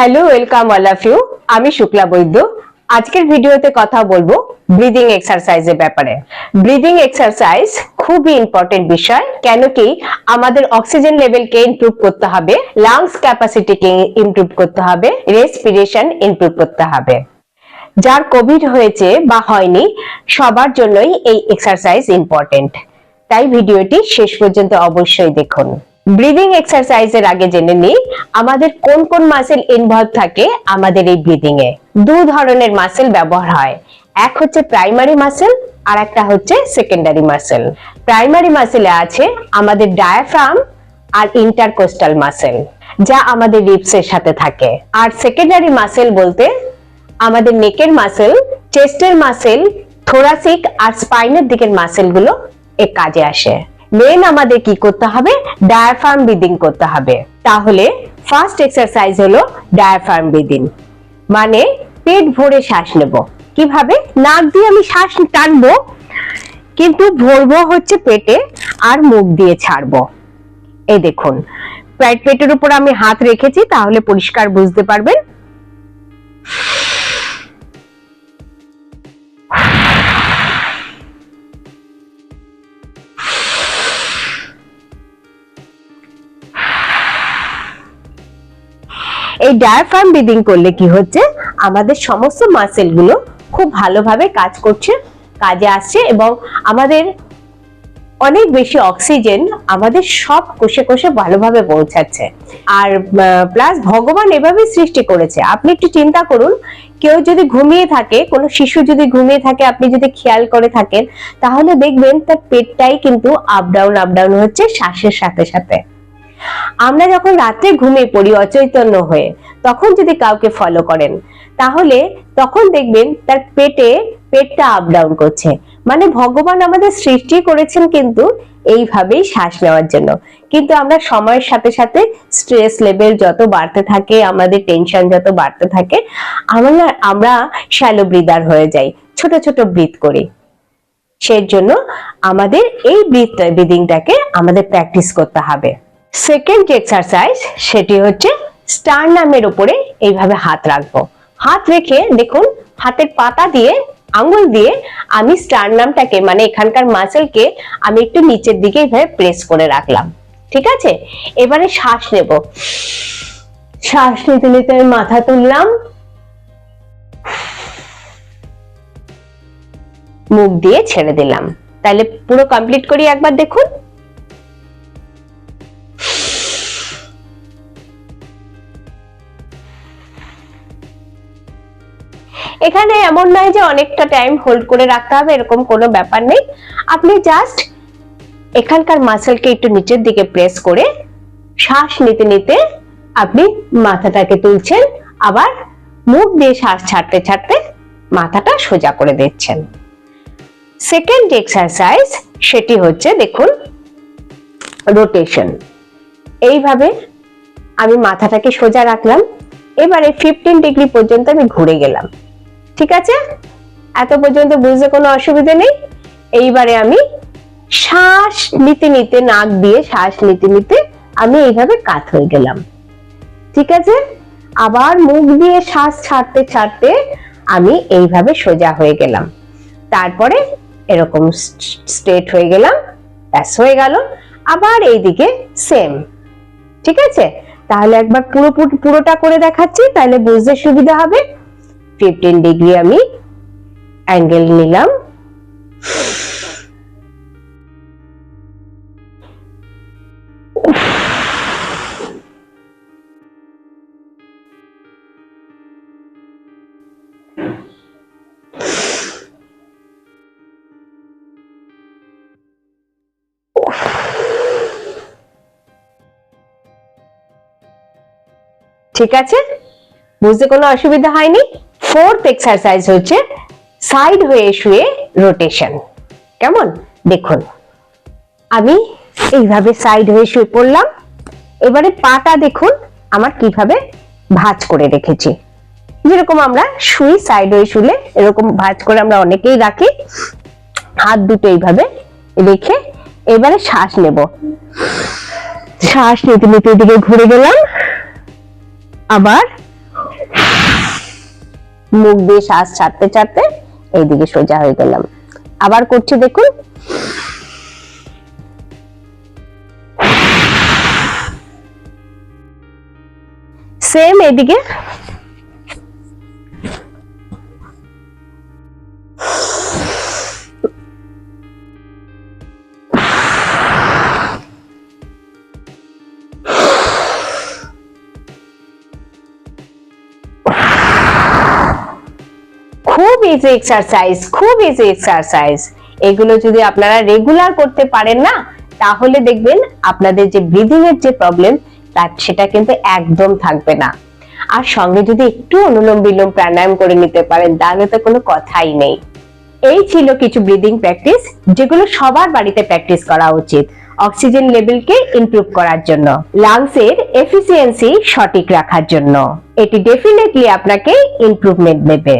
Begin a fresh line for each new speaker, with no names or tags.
Hello welcome all of you আমি শুক্লা বৈদ্য। আজকের ভিডিওতে কথা বলব ব্রিদিং এক্সারসাইজের ব্যাপারে। ব্রিদিং এক্সারসাইজ খুবই ইম্পর্টেন্ট বিষয়, কেন কি আমাদের অক্সিজেন লেভেলকে ইমপ্রুভ করতে হবে লাংস ক্যাপাসিটিকে ইমপ্রুভ করতে হবে রেসপিরেশন ইমপ্রুভ করতে হবে। যার কোভিড হয়েছে বা হয়নি, সবার জন্যই এই এক্সারসাইজ ইম্পর্টেন্ট তাই ভিডিওটি শেষ পর্যন্ত অবশ্যই দেখুন। ব্রিদিং এক্সারসাইজের আগে জেনে নিই, আমাদের কোন কোন মাসেল ইনভলভ থাকে আমাদের এই ব্রিদিং এ? দু ধরনের মাসেল ব্যবহার হয়, এক হচ্ছে প্রাইমারি মাসেল আর একটা হচ্ছে সেকেন্ডারি মাসেল প্রাইমারি মাসেলে আছে আমাদের ডায়াফ্রাম আর ইন্টারকোস্টাল মাসেল যা আমাদের রিপস এর সাথে থাকে। আর সেকেন্ডারি মাসেল বলতে আমাদের নেকের মাসেল চেস্টের মাসেল থোরাসিক আর স্পাইনের দিকের মাসেলগুলো এ কাজে আসে। মেন আমাদের কি করতে হবে? ডায়াফার্ম ব্রিদিং করতে হবে। তাহলে ফার্স্ট এক্সারসাইজ হলো ডায়াফার্ম ব্রিদিং মানে পেট ভরে শ্বাস নেব। কীভাবে? নাক দিয়ে আমি শ্বাস টানবো, কিন্তু ভরবো হচ্ছে পেটে আর মুখ দিয়ে ছাড়বো। এই দেখুন পেট পেটের উপর আমি হাত রেখেছি, তাহলে পরিষ্কার বুঝতে পারবেন। এই ডায়াফ্রাম ব্রিদিং করলে কি হচ্ছে? আমাদের সমস্ত মাসেলগুলো খুব ভালোভাবে কাজ করছে, কাজে আসছে এবং আমাদের অনেক বেশি অক্সিজেন আমাদের সব কোষে কোষে ভালোভাবে পৌঁছাচ্ছে। আর প্লাস ভগবান এভাবে সৃষ্টি করেছে। আপনি একটু চিন্তা করুন, কেউ যদি ঘুমিয়ে থাকে, কোনো শিশু যদি ঘুমিয়ে থাকে, আপনি যদি খেয়াল করে থাকেন, তাহলে দেখবেন তার পেটটাই কিন্তু আপ ডাউন আপ ডাউন হচ্ছে শ্বাসের সাথে সাথে। আমরা যখন রাত্রে ঘুমিয়ে পড়ি অচৈতন্য হয়ে, তখন যদি কাউকে ফলো করেন, তাহলে তখন দেখবেন তার পেটে, পেটটা আপ ডাউন করছে। মানে ভগবান আমাদের সৃষ্টি করেছেন কিন্তু এইভাবেই শ্বাস নেওয়ার জন্য। কিন্তু আমরা সময়ের সাথে সাথে স্ট্রেস লেভেল যত বাড়তে থাকে, আমাদের টেনশন যত বাড়তে থাকে, আমরা আমরা শ্যালো ব্রিদার হয়ে যাই, ছোট ছোট ব্রিথ করি। সেই জন্য আমাদের এই ব্রিথ ব্রিদিংটাকে আমাদের প্র্যাকটিস করতে হবে। সেকেন্ড যে এক্সারসাইজ সেটি হচ্ছে স্টারনামের উপরে এইভাবে হাত রাখব। হাত রেখে দেখুন, হাতের পাতা দিয়ে আঙ্গুল দিয়ে আমি স্টারনামটাকে মানে এখানকার মাসেলকে আমি একটু নিচের দিকে এইভাবে প্রেস করে রাখলাম। ঠিক আছে? এবারে শ্বাস নেব। শ্বাস নিতে নিতে আমি মাথা তুললাম। মুখ দিয়ে ছেড়ে দিলাম। তাহলে পুরো কমপ্লিট করি একবার দেখুন। এখানে এমন নয় যে অনেকটা টাইম হোল্ড করে রাখতে হবে, এরকম কোনো ব্যাপার নেই। আপনি জাস্ট এখানকার মাসেলকে একটু নিচের দিকে প্রেস করে শ্বাস নিতে নিতে আপনি মাথাটাকে তুলছেন, আবার মুখ দিয়ে শ্বাস ছাড়তে ছাড়তে মাথাটা সোজা করে দিচ্ছেন। সেকেন্ড এক্সারসাইজ সেটি হচ্ছে দেখুন রোটেশন এইভাবে আমি মাথাটাকে সোজা রাখলাম, এবারে ফিফটিন ডিগ্রি পর্যন্ত আমি ঘুরে গেলাম। ঠিক আছে? এত পর্যন্ত বুঝতে কোনো অসুবিধা নেই। এইবারে আমি শ্বাস নিতে নিতে, নাক দিয়ে শ্বাস নিতে নিতে আমি এইভাবে কাত হয়ে গেলাম। ঠিক আছে? আবার মুখ দিয়ে শ্বাস ছাড়তে ছাড়তে আমি এইভাবে সোজা হয়ে গেলাম। তারপরে এরকম স্ট্রেট হয়ে গেলাম, ব্যাস হয়ে গেল। আবার এইদিকে সেম ঠিক আছে? তাহলে একবার পুরো পুরোটা করে দেখাচ্ছি, তাহলে বুঝতে সুবিধা হবে। ফিফটিন ডিগ্রি আমি অ্যাঙ্গেল নিলাম। ঠিক আছে? বুঝতে কোনো অসুবিধা হয়নি? ফোর্থ এক্সারসাইজ হচ্ছে সাইড হয়ে শুয়ে রোটেশন কেমন? দেখুন। আমি এইভাবে সাইড হয়ে শুয়ে পড়লাম। এবারে পাটা দেখুন, আমার কীভাবে ভাঁজ করে রেখেছি। যেরকম আমরা শুই সাইড হয়ে শুলে এরকম ভাঁজ করে আমরা অনেকেই রাখি। হাত দুটো এইভাবে রেখে এবারে শ্বাস নেব। শ্বাস নিতে নিতে এদিকে ঘুরে গেলাম। আবার মুখ দিয়ে শ্বাস ছাড়তে ছাড়তে এইদিকে সোজা হয়ে গেলাম। আবার করছি দেখুন। সেম এদিকে ইজি এক্সারসাইজ খুব ইজি এক্সারসাইজ এগুলো যদি আপনারা রেগুলার করতে পারেন না, তাহলে দেখবেন আপনাদের যে ব্রিদিং এর যে প্রবলেম তার সেটা কিন্তু একদম থাকবে না। আর সঙ্গে যদি একটু অনুলোম বিলোম প্রাণায়াম করে নিতে পারেন, তাহলে তো কোনো কথাই নেই। এই ছিল কিছু ব্রিদিং প্র্যাকটিস যেগুলো সবার বাড়িতে প্র্যাকটিস করা উচিত। অক্সিজেন লেভেলকে ইমপ্রুভ করার জন্য। লাংসের এফিসিয়েন্সি সঠিক রাখার জন্য। এটি ডেফিনেটলি আপনাকে ইমপ্রুভমেন্ট দেবে।